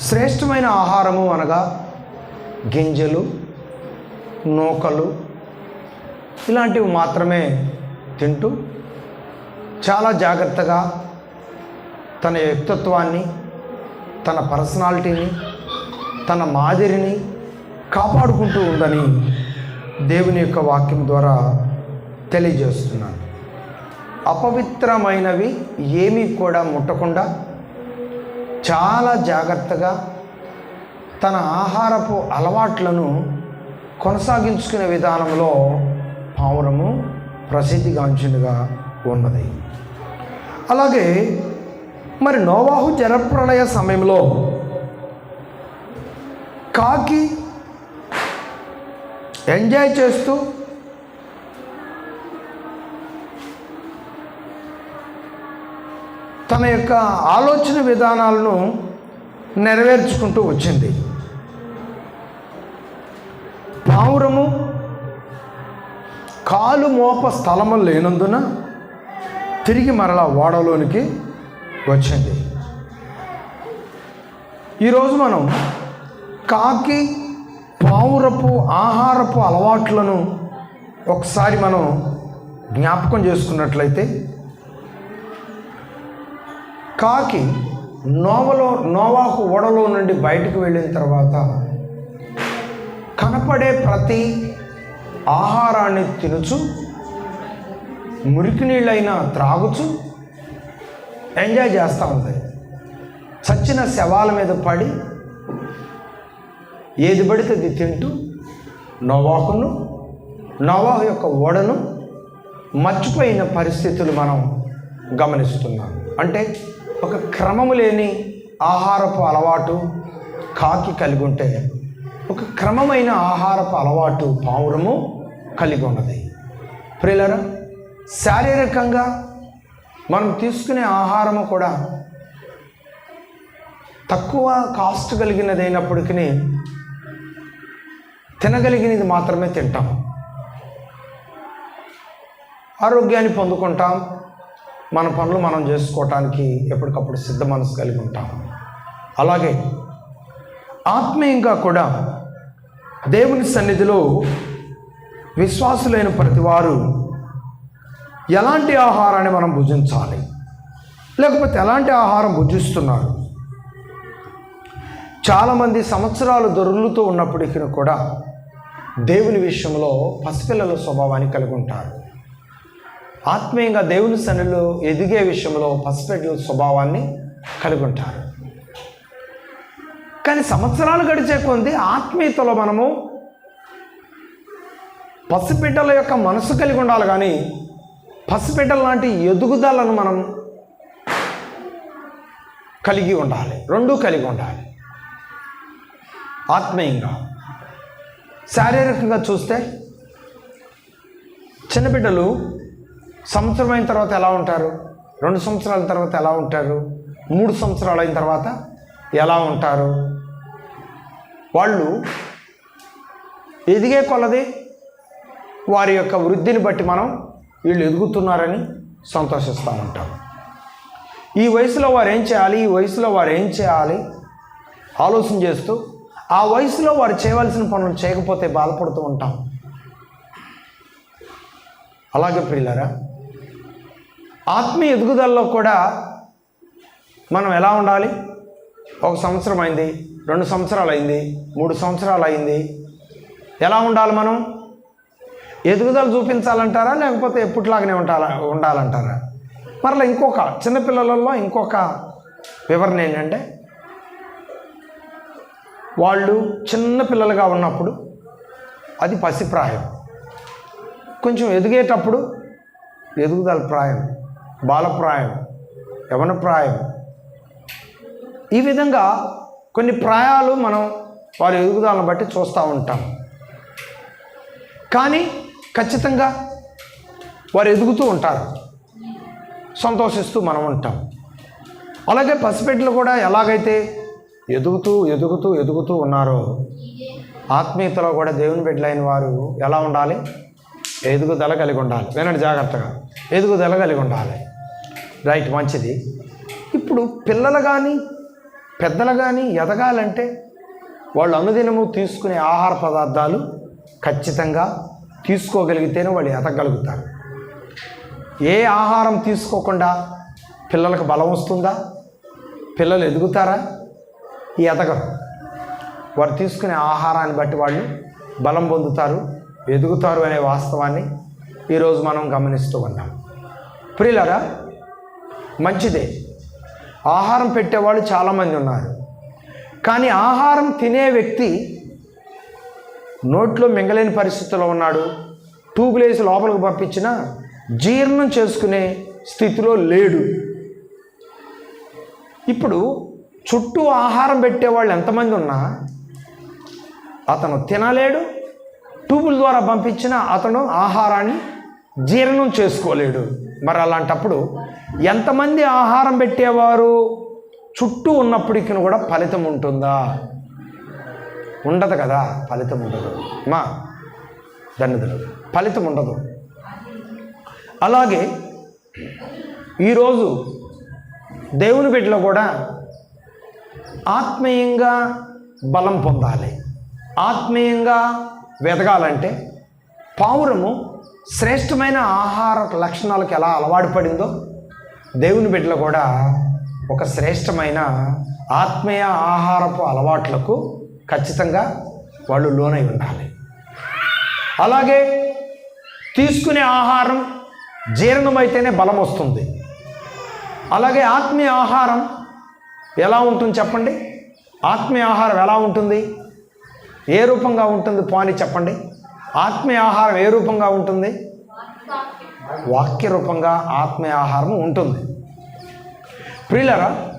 శ్రేష్టమైన ఆహారము అనగా గింజలు నూకలు ఇలాంటివి మాత్రమే తింటూ చాలా జాగ్రత్తగా తన వ్యక్తిత్వాన్ని తన పర్సనాలిటీని తన మాదిరిని కాపాడుకుంటూ ఉందని దేవుని యొక్క వాక్యం ద్వారా తెలియజేస్తున్నాను. అపవిత్రమైనవి ఏమీ కూడా ముట్టకుండా చాలా జాగ్రత్తగా తన ఆహారపు అలవాట్లను కొనసాగించుకునే విధానంలో పావురము ప్రసిద్ధిగాంచినగా ఉన్నది. అలాగే మరి నోవాహు జలప్రళయ సమయంలో కాకి ఎంజాయ్ చేస్తూ తన యొక్క ఆలోచన విధానాలను నెరవేర్చుకుంటూ వచ్చింది. పావురము కాలు మోప స్థలము లేనందున తిరిగి మరలా ఓడలోనికి వచ్చింది. ఈరోజు మనం కాకి పావురపు ఆహారపు అలవాట్లను ఒకసారి మనం జ్ఞాపకం చేసుకున్నట్లయితే కాకి నోవలో నోవాకు ఓడలో నుండి బయటకు వెళ్ళిన తర్వాత కనపడే ప్రతి ఆహారాన్ని తినుచు మురికి నీళ్ళైనా త్రాగుచు ఎంజాయ్ చేస్తూ ఉంది. చచ్చిన శవాల మీద పడి ఏది పడితే అది తింటూ నోవాకును నోవాహు యొక్క ఓడను మర్చిపోయిన పరిస్థితులు మనం గమనిస్తున్నాం. అంటే ఒక క్రమము లేని ఆహారపు అలవాటు కాకి కలిగి ఉంటే ఒక క్రమమైన ఆహారపు అలవాటు పావురము కలిగి ఉన్నది. ప్రియులరా శారీరకంగా మనం తీసుకునే ఆహారము కూడా తక్కువ కాస్ట్ కలిగినదైనప్పటికీ తినగలిగినది మాత్రమే తింటాం. ఆరోగ్యాన్ని పొందుకుంటాం. మన పనులు మనం చేసుకోవటానికి ఎప్పటికప్పుడు సిద్ధ మనసు కలిగి ఉంటాం. అలాగే ఆత్మీయంగా కూడా దేవుని సన్నిధిలో విశ్వాసులైన ప్రతివారు ఎలాంటి ఆహారాన్ని మనం భుజించాలి? లేకపోతే ఎలాంటి ఆహారం భుజిస్తున్నారు? చాలామంది సంవత్సరాలు దొరులుతూ ఉన్నప్పటికీ కూడా దేవుని విషయంలో పసిపిల్లల స్వభావాన్ని కలిగి ఉంటారు. ఆత్మీయంగా దేవుని సన్నిలో ఎదిగే విషయంలో పసిపెట్టు స్వభావాన్ని కలిగి ఉంటారు కానీ సంవత్సరాలు గడిచే కొంది ఆత్మీయతలో మనము పసిపిట్టల యొక్క మనసు కలిగి ఉండాలి కానీ పసిబిడ్డల లాంటి ఎదుగుదలను మనం కలిగి ఉండాలి. రెండూ కలిగి ఉండాలి. ఆత్మీయంగా. శారీరకంగా చూస్తే చిన్నబిడ్డలు సంవత్సరం అయిన తర్వాత ఎలా ఉంటారు? రెండు సంవత్సరాల తర్వాత ఎలా ఉంటారు? మూడు సంవత్సరాలు అయిన తర్వాత ఎలా ఉంటారు? వాళ్ళు ఎదిగే కొలది వారి యొక్క వృద్ధిని బట్టి మనం వీళ్ళు ఎదుగుతున్నారని సంతోషిస్తూ ఉంటాం. ఈ వయసులో వారు ఏం చేయాలి? ఈ వయసులో వారు ఏం చేయాలి? ఆలోచన చేస్తూ ఆ వయసులో వారు చేయవలసిన పనులు చేయకపోతే బాధపడుతూ ఉంటాం. అలాగే ప్రియులారా ఆత్మీయ ఎదుగుదలలో కూడా మనం ఎలా ఉండాలి? ఒక సంవత్సరం అయింది రెండు సంవత్సరాలు అయింది మూడు సంవత్సరాలు అయింది. ఎలా ఉండాలి మనం? ఎదుగుదల చూపించాలంటారా? లేకపోతే ఎప్పటిలాగానే ఉండాలా? ఉండాలంటారా? మరలా ఇంకొక చిన్నపిల్లలలో ఇంకొక వివరణ ఏంటంటే వాళ్ళు చిన్న పిల్లలుగా ఉన్నప్పుడు అది పసిప్రాయం. కొంచెం ఎదిగేటప్పుడు ఎదుగుదల ప్రాయం. బాలప్రాయం యవన ప్రాయం ఈ విధంగా కొన్ని ప్రాయాలు మనం వారి ఎదుగుదలను బట్టి చూస్తూ ఉంటాం. కానీ ఖచ్చితంగా వారు ఎదుగుతూ ఉంటారు. సంతోషిస్తూ మనం ఉంటాం. అలాగే పసిపెట్లు కూడా ఎలాగైతే ఎదుగుతూ ఎదుగుతూ ఎదుగుతూ ఉన్నారో ఆత్మీయతలో కూడా దేవుని బిడ్డలైన వారు ఎలా ఉండాలి? ఎదుగుదల కలిగి ఉండాలి. వినండి జాగ్రత్తగా. ఎదుగుదల కలిగి ఉండాలి. రైట్ మంచిది. ఇప్పుడు పిల్లలు కానీ పెద్దలు కానీ ఎదగాలంటే వాళ్ళు అనుదినము తీసుకునే ఆహార పదార్థాలు ఖచ్చితంగా తీసుకోగలిగితేనే వాళ్ళు ఎదగలుగుతారు. ఏ ఆహారం తీసుకోకుండా పిల్లలకు బలం వస్తుందా? పిల్లలు ఎదుగుతారా? ఎదగరు. వారు తీసుకునే ఆహారాన్ని బట్టి వాళ్ళు బలం పొందుతారు ఎదుగుతారు అనే వాస్తవాన్ని ఈరోజు మనం గమనిస్తూ ఉన్నాం. ప్రియులరా మంచిదే. ఆహారం పెట్టేవాళ్ళు చాలామంది ఉన్నారు. కానీ ఆహారం తినే వ్యక్తి నోట్లో మింగలేని పరిస్థితిలో ఉన్నాడు. టూబులేసి లోపలికి పంపించిన జీర్ణం చేసుకునే స్థితిలో లేడు. ఇప్పుడు చుట్టూ ఆహారం పెట్టేవాళ్ళు ఎంతమంది ఉన్నా అతను తినలేడు. ట్యూబుల ద్వారా పంపించిన అతను ఆహారాన్ని జీర్ణం చేసుకోలేడు. మరి అలాంటప్పుడు ఎంతమంది ఆహారం పెట్టేవారు? చుట్టూ ఉన్నప్పటికీ కూడా ఫలితం ఉంటుందా? ఉండదు కదా ఫలితం ఉండదు. మా ధన్యతలు ఫలితం ఉండదు. అలాగే ఈరోజు దేవుని బిడ్డలో కూడా ఆత్మీయంగా బలం పొందాలి. ఆత్మీయంగా వెదగాలంటే పావురము శ్రేష్టమైన ఆహార లక్షణాలకు ఎలా అలవాటు పడిందో దేవుని బిడ్డలు కూడా ఒక శ్రేష్టమైన ఆత్మీయ ఆహారపు అలవాట్లకు ఖచ్చితంగా వాళ్ళు లోనై ఉండాలి. అలాగే తీసుకునే ఆహారం జీర్ణమైతేనే బలం వస్తుంది. అలాగే ఆత్మీయ ఆహారం ఎలా ఉంటుంది చెప్పండి? ఆత్మీయ ఆహారం ఎలా ఉంటుంది? ఏ రూపంగా ఉంటుంది? పోని చెప్పండి. ఆత్మీయ ఆహారం ఏ రూపంగా ఉంటుంది? వాక్య రూపంగా ఆత్మీయ ఆహారం ఉంటుంది. ప్రియులరా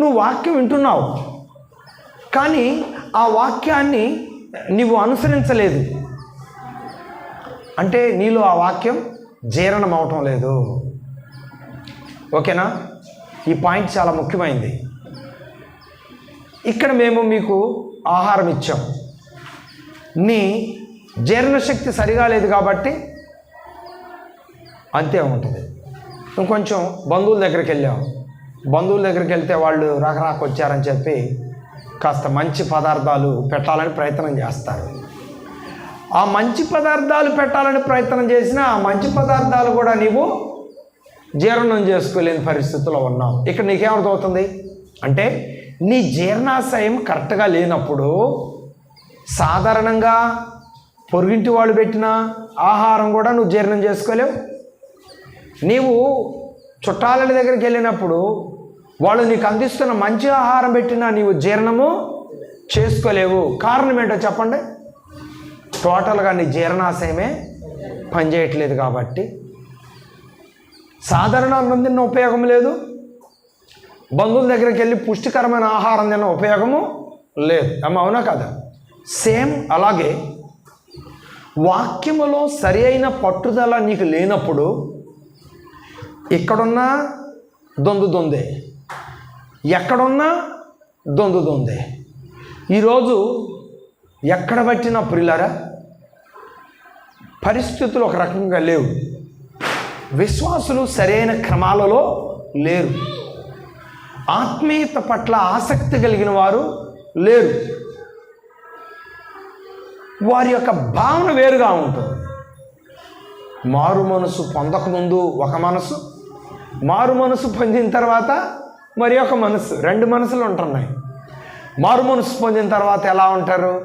నువ్వు వాక్యం వింటున్నావు కానీ ఆ వాక్యాన్ని నీవు అనుసరించలేదు. అంటే నీలో ఆ వాక్యం జీర్ణం అవటం లేదు. ఓకేనా? ఈ పాయింట్ చాలా ముఖ్యమైనది ఇక్కడ మేము మీకు ఆహారం ఇచ్చాం. నీ జీర్ణశక్తి సరిగా లేదు కాబట్టి అంతే ఉంటుంది. ఇంకొంచెం బంధువుల దగ్గరికి వెళ్ళాం బంధువుల దగ్గరికి వెళ్తే వాళ్ళు రాకరాక వచ్చారని చెప్పి కాస్త మంచి పదార్థాలు పెట్టాలని ప్రయత్నం చేస్తారు. ఆ మంచి పదార్థాలు పెట్టాలని ప్రయత్నం చేసినా ఆ మంచి పదార్థాలు కూడా నీవు జీర్ణం చేసుకోలేని పరిస్థితిలో ఉన్నావు. ఇక్కడ నీకేమర్థమవుతుంది? అంటే నీ జీర్ణాశయం కరెక్ట్గా లేనప్పుడు సాధారణంగా పొరుగింటి వాళ్ళు పెట్టిన ఆహారం కూడా నువ్వు జీర్ణం చేసుకోలేవు. నీవు చుట్టాల దగ్గరికి వెళ్ళినప్పుడు వాళ్ళు నీకు అందిస్తున్న మంచి ఆహారం పెట్టినా నీవు జీర్ణము చేసుకోలేవు. కారణం ఏంటో చెప్పండి. టోటల్గా నీ జీర్ణాశయమే పనిచేయట్లేదు కాబట్టి. సాధారణ అన్నం తిన్న ఉపయోగం లేదు. బంధువుల దగ్గరికి వెళ్ళి పుష్టికరమైన ఆహారం తిన్న ఉపయోగము లేదు. అమ్మ అవునా కదా? సేమ్ అలాగే వాక్యములో సరి అయిన పట్టుదల నీకు లేనప్పుడు ఇక్కడున్నా దొందు దొందే. ఎక్కడున్నా దొందు దొందే. ఈరోజు ఎక్కడ పట్టిన ప్రియులరా పరిస్థితులు ఒక రకంగా లేవు. విశ్వాసులు సరైన క్రమాలలో లేరు. ఆత్మీయత పట్ల ఆసక్తి కలిగిన వారు లేరు. వారి యొక్క భావన వేరుగా ఉంటుంది. మారు మనసు పొందకముందు ఒక మనసు మారు మనసు పొందిన తర్వాత మరి ఒక మనసు రెండు మనసులు ఉంటున్నాయి. మారు మనసు పొందిన తర్వాత ఎలా ఉంటారు?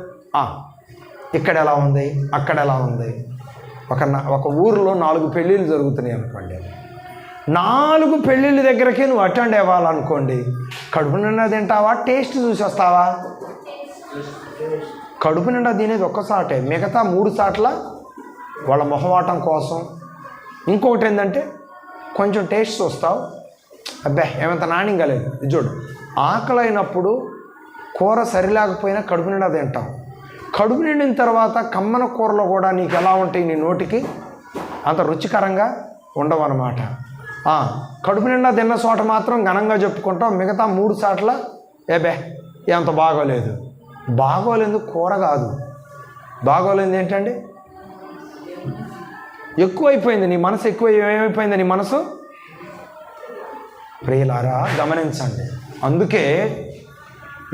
ఇక్కడ ఎలా ఉంది? అక్కడ ఎలా ఉంది? ఒక ఒక ఊరిలో నాలుగు పెళ్ళిళ్ళు జరుగుతున్నాయి అనుకోండి. నాలుగు పెళ్ళిళ్ళ దగ్గరికి నువ్వు అటెండ్ అవ్వాలనుకోండి కడుపు నిండా తింటావా? టేస్ట్ చూసి వస్తావా? కడుపు నిండా తినేది ఒక్కసాటే మిగతా మూడు సాట్ల వాళ్ళ మొహమాటం కోసం. ఇంకొకటి ఏంటంటే కొంచెం టేస్ట్ చూస్తావు? అబ్బే ఏమంత నాణ్యం కాలేదు. చూడు. ఆకలి అయినప్పుడు కూర సరిలేకపోయినా కడుపు నిండా తింటాం. కడుపు నిండిన తర్వాత కమ్మన కూరలో కూడా నీకు ఎలా ఉంటాయి నీ నోటికి? అంత రుచికరంగా ఉండవన్నమాట. కడుపు నిండా తిన్న చోట మాత్రం ఘనంగా చెప్పుకుంటాం. మిగతా మూడు చాట్ల ఏబే ఎంత బాగోలేదు. బాగోలేదు కూర కాదు. బాగోలేదు ఏంటండి? ఎక్కువైపోయింది నీ మనసు ఎక్కువ ఏమైపోయింది నీ మనసు? ప్రియులారా గమనించండి. అందుకే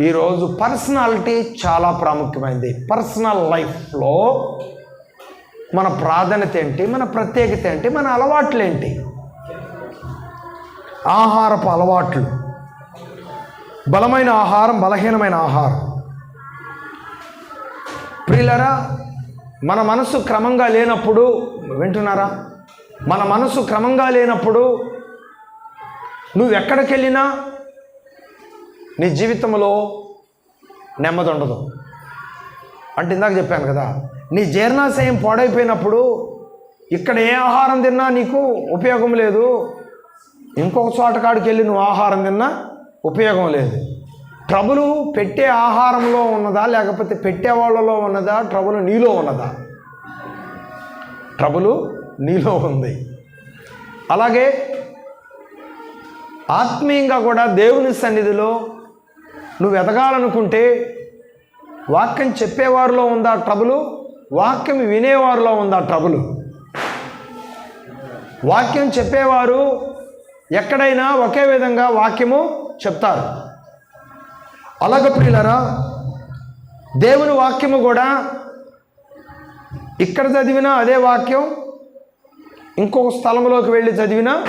ఈరోజు పర్సనాలిటీ చాలా ప్రాముఖ్యమైంది. పర్సనల్ లైఫ్లో మన ప్రాధాన్యత ఏంటి? మన ప్రత్యేకత ఏంటి? మన అలవాట్లు ఏంటి? ఆహారపు అలవాట్లు. బలమైన ఆహారం బలహీనమైన ఆహారం. ప్రియులరా మన మనసు క్రమంగా లేనప్పుడు వింటున్నారా? మన మనసు క్రమంగా లేనప్పుడు నువ్వు ఎక్కడికి వెళ్ళినా నీ జీవితంలో నెమ్మది ఉండదు. అంటే ఇందాక చెప్పాను కదా నీ జీర్ణాశయం పాడైపోయినప్పుడు ఇక్కడ ఏ ఆహారం తిన్నా నీకు ఉపయోగం లేదు. ఇంకొక చోట కాడికి వెళ్ళి నువ్వు ఆహారం తిన్నా ఉపయోగం లేదు. ట్రబులు పెట్టే ఆహారంలో ఉన్నదా లేకపోతే పెట్టే వాళ్ళలో ఉన్నదా ట్రబులు నీలో ఉన్నదా? ట్రబులు నీలో ఉంది. అలాగే ఆత్మీయంగా కూడా దేవుని సన్నిధిలో నువ్వు ఎదగాలనుకుంటే వాక్యం చెప్పేవారిలో ఉందా ట్రబులు? వాక్యం వినేవారిలో ఉందా ట్రబులు? వాక్యం చెప్పేవారు ఎక్కడైనా ఒకే విధంగా వాక్యము చెప్తారు. అలాగ ప్రియులరా దేవుని వాక్యము కూడా ఇక్కడ చదివినా అదే వాక్యం ఇంకొక స్థలంలోకి వెళ్ళి చదివినా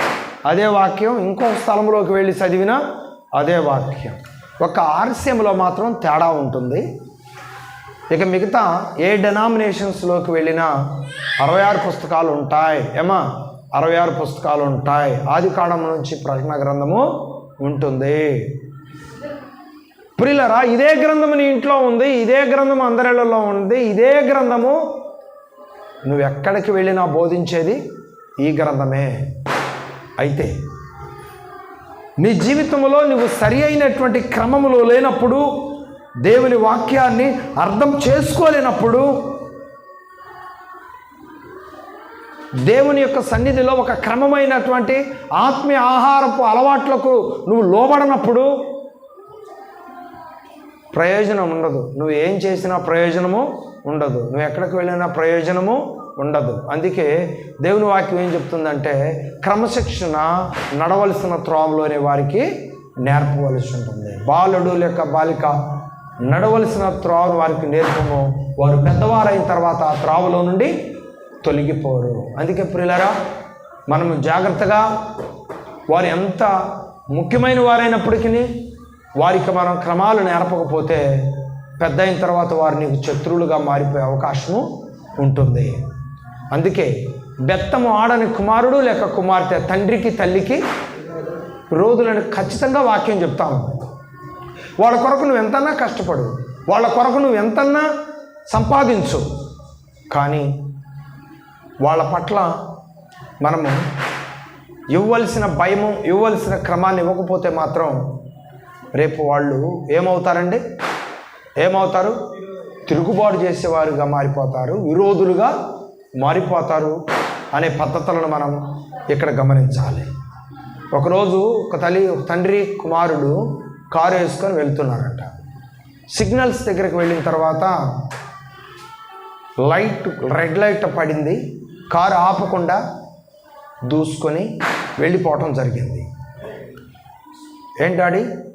అదే వాక్యం ఇంకొక స్థలంలోకి వెళ్ళి చదివినా అదే వాక్యం. ఒక ఆర్స్యంలో మాత్రం తేడా ఉంటుంది. ఇక మిగతా ఏ డెనామినేషన్స్లోకి వెళ్ళినా అరవై ఆరు పుస్తకాలు ఉంటాయి. ఏమా? అరవై ఆరు పుస్తకాలు ఉంటాయి. ఆది కాండం నుంచి ప్రకటన గ్రంథము ఉంటుంది. పురిలరా? ఇదే గ్రంథము నీ ఇంట్లో ఉంది ఇదే గ్రంథము అందరిలో ఉంది ఇదే గ్రంథము నువ్వు ఎక్కడికి వెళ్ళినా బోధించేది ఈ గ్రంథమే. అయితే నీ జీవితంలో నువ్వు సరి అయినటువంటి క్రమములో లేనప్పుడు దేవుని వాక్యాన్ని అర్థం చేసుకోలేనప్పుడు దేవుని యొక్క సన్నిధిలో ఒక క్రమమైనటువంటి ఆత్మీయ ఆహారపు అలవాట్లకు నువ్వు లోబడినప్పుడు ప్రయోజనం ఉండదు. నువ్వు ఏం చేసినా ప్రయోజనము ఉండదు. నువ్వు ఎక్కడికి వెళ్ళినా ప్రయోజనము ఉండదు. అందుకే దేవుని వాక్యం ఏం చెప్తుందంటే క్రమశిక్షణ నడవలసిన త్రోవలోనే వారికి నేర్పవలసి ఉంటుంది. బాలుడు లేక బాలిక నడవలసిన త్రోవను వారికి నేర్పము. వారు పెద్దవారైన తర్వాత ఆ త్రోవలో నుండి తొలగిపోరు. అందుకే ప్రియులరా మనము జాగ్రత్తగా వారు ఎంత ముఖ్యమైన వారైనప్పటికీ వారికి మనం క్రమాలు నేర్పకపోతే పెద్ద అయిన తర్వాత వారు నీకు శత్రువులుగా మారిపోయే అవకాశము ఉంటుంది. అందుకే బెత్తము ఆడని కుమారుడు లేక కుమార్తె తండ్రికి తల్లికి రోజులను ఖచ్చితంగా వాక్యం చెప్తాము వాళ్ళ కొరకు నువ్వు ఎంతన్నా కష్టపడు వాళ్ళ కొరకు నువ్వు ఎంతన్నా సంపాదించు. కానీ వాళ్ళ పట్ల మనము ఇవ్వవలసిన భయము ఇవ్వవలసిన క్రమాన్ని ఇవ్వకపోతే మాత్రం రేపు వాళ్ళు ఏమవుతారండి? ఏమవుతారు? తిరుగుబాటు చేసేవారుగా మారిపోతారు విరోధులుగా మారిపోతారు అనే పద్ధతులను మనం ఇక్కడ గమనించాలి. ఒకరోజు ఒక తల్లి ఒక తండ్రి కుమారుడు కారు వేసుకొని వెళ్తున్నారంట. సిగ్నల్స్ దగ్గరికి వెళ్ళిన తర్వాత లైట్ రెడ్ లైట్ పడింది. కారు ఆపకుండా దూసుకొని వెళ్ళిపోవటం జరిగింది. ఏంటి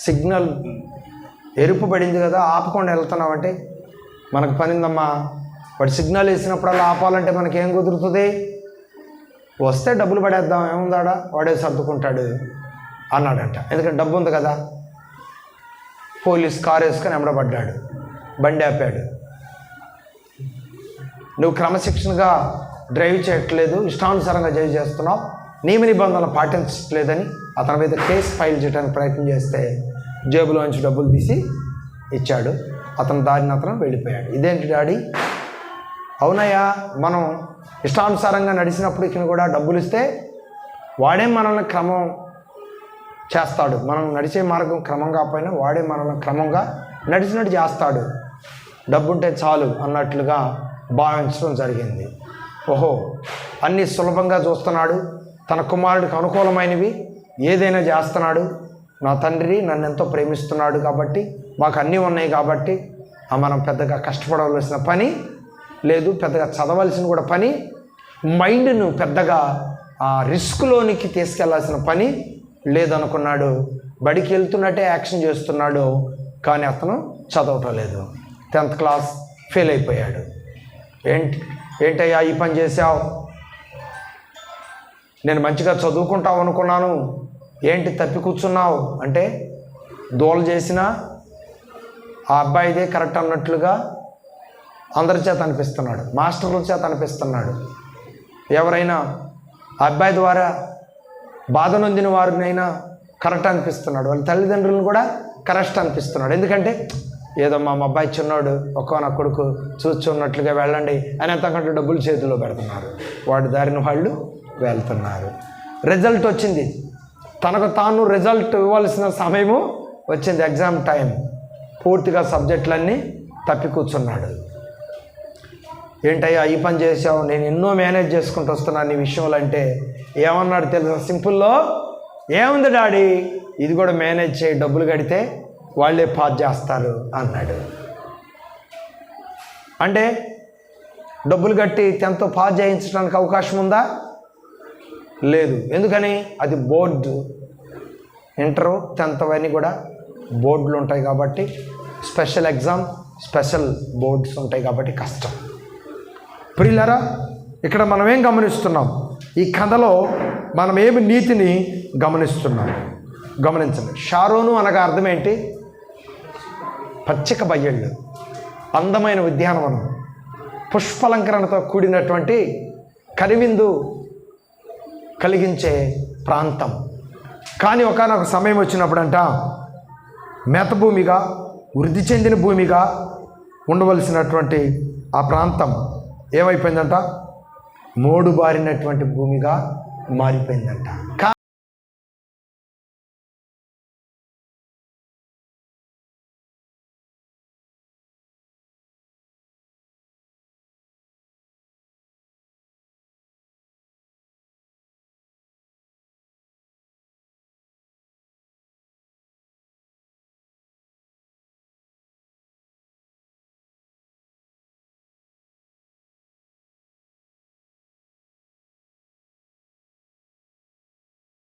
సిగ్నల్ ఎరుపు పడింది కదా ఆపకుండా వెళ్తున్నామంటే మనకు పనిందమ్మా. వాడు సిగ్నల్ వేసినప్పుడల్లా ఆపాలంటే మనకి ఏం కుదురుతుంది? వస్తే డబ్బులు పడేద్దాం ఏముందాడా? వాడే సర్దుకుంటాడు అన్నాడంట. ఎందుకంటే డబ్బు ఉంది కదా. పోలీస్ కారు వేసుకొని ఎమ్మడబడ్డాడు బండి ఆపాడు. నువ్వు క్రమశిక్షణగా డ్రైవ్ చేయట్లేదు ఇష్టానుసారంగా డ్రైవ్ చేస్తున్నావు. నియమ నిబంధనలు పాటించట్లేదని అతని మీద కేసు ఫైల్ చేయడానికి ప్రయత్నం చేస్తే జేబులోంచి డబ్బులు తీసి ఇచ్చాడు. అతను దారిని అతను వెళ్ళిపోయాడు. ఇదేంటి డాడీ? అవునయ్యా మనం ఇష్టానుసారంగా నడిచినప్పటికీ కూడా డబ్బులు ఇస్తే వాడే మనల్ని క్రమం చేస్తాడు. మనం నడిచే మార్గం క్రమంగా పోయినా వాడే మనల్ని క్రమంగా నడిచినట్టు చేస్తాడు. డబ్బుంటే చాలు అన్నట్లుగా భావించడం జరిగింది. ఓహో అన్నీ సులభంగా చూస్తున్నాడు. తన కుమారుడికి అనుకూలమైనవి ఏదైనా చేస్తున్నాడు. నా తండ్రి నన్ను ఎంతో ప్రేమిస్తున్నాడు కాబట్టి మాకు అన్నీ ఉన్నాయి కాబట్టి ఆ మనం పెద్దగా కష్టపడవలసిన పని లేదు పెద్దగా చదవలసిన కూడా పని మైండ్ను పెద్దగా ఆ రిస్క్లోనికి తీసుకెళ్ళాల్సిన పని లేదనుకున్నాడు. బడికి వెళ్తున్నట్టే యాక్షన్ చేస్తున్నాడు. కానీ అతను చదవటం లేదు. టెన్త్ క్లాస్ ఫెయిల్ అయిపోయాడు. ఏంటి ఏంటయ్యా ఈ పని చేసావు నేను మంచిగా చదువుకుంటావు అనుకున్నాను. ఏంటి తప్పి కూర్చున్నావు? అంటే దోలు చేసిన ఆ అబ్బాయిదే కరెక్ట్ అన్నట్లుగా అందరి చేత అనిపిస్తున్నాడు. మాస్టర్ల చేత అనిపిస్తున్నాడు. ఎవరైనా ఆ అబ్బాయి ద్వారా బాధ నొందిన వారినైనా కరెక్ట్ అనిపిస్తున్నాడు. వాళ్ళ తల్లిదండ్రులను కూడా కరెక్ట్ అనిపిస్తున్నాడు. ఎందుకంటే ఏదో మా అబ్బాయి చిన్నోడు ఒక్కో నా కొడుకు చూస్తున్నట్లుగా వెళ్ళండి అని అంతకంటే డబ్బులు చేతిలో పెడుతున్నారు. వాడి దారిన వాళ్ళు వెళ్తున్నారు. రిజల్ట్ వచ్చింది. తనకు తాను రిజల్ట్ ఇవ్వాల్సిన సమయము వచ్చింది. ఎగ్జామ్ టైం పూర్తిగా సబ్జెక్టులన్నీ తప్పి కూర్చున్నాడు. ఏంటయ్యా ఈ పని చేసావు నేను ఎన్నో మేనేజ్ చేసుకుంటూ వస్తున్నాను నీ విషయంలో అంటే ఏమన్నాడు తెలుసా? సింపుల్లో ఏముంది డాడీ? ఇది కూడా మేనేజ్ చేయి. డబ్బులు కడితే వాళ్ళే పాస్ చేస్తారు అన్నాడు. అంటే డబ్బులు కట్టి టెన్త్ పాస్ చేయించడానికి అవకాశం ఉందా? లేదు. ఎందుకని? అది బోర్డు. ఇంటరు టెన్త్ అవన్నీ కూడా బోర్డులు ఉంటాయి కాబట్టి స్పెషల్ ఎగ్జామ్ స్పెషల్ బోర్డ్స్ ఉంటాయి కాబట్టి కష్టం. ప్రియులరా ఇక్కడ మనం ఏం గమనిస్తున్నాం? ఈ కథలో మనం ఏమి నీతిని గమనిస్తున్నాం? గమనించండి. షారోను అనగా అర్థం ఏంటి? పచ్చిక బయ్యళ్ళు. అందమైన ఉద్యానవనం. పుష్పలంకరణతో కూడినటువంటి కరివిందు కలిగించే ప్రాంతం. కానీ ఒకనొక సమయం వచ్చినప్పుడంట మేత భూమిగా వృద్ధి చెందిన భూమిగా ఉండవలసినటువంటి ఆ ప్రాంతం ఏమైపోయిందంట? మోడుబారినటువంటి భూమిగా మారిపోయిందంట. కా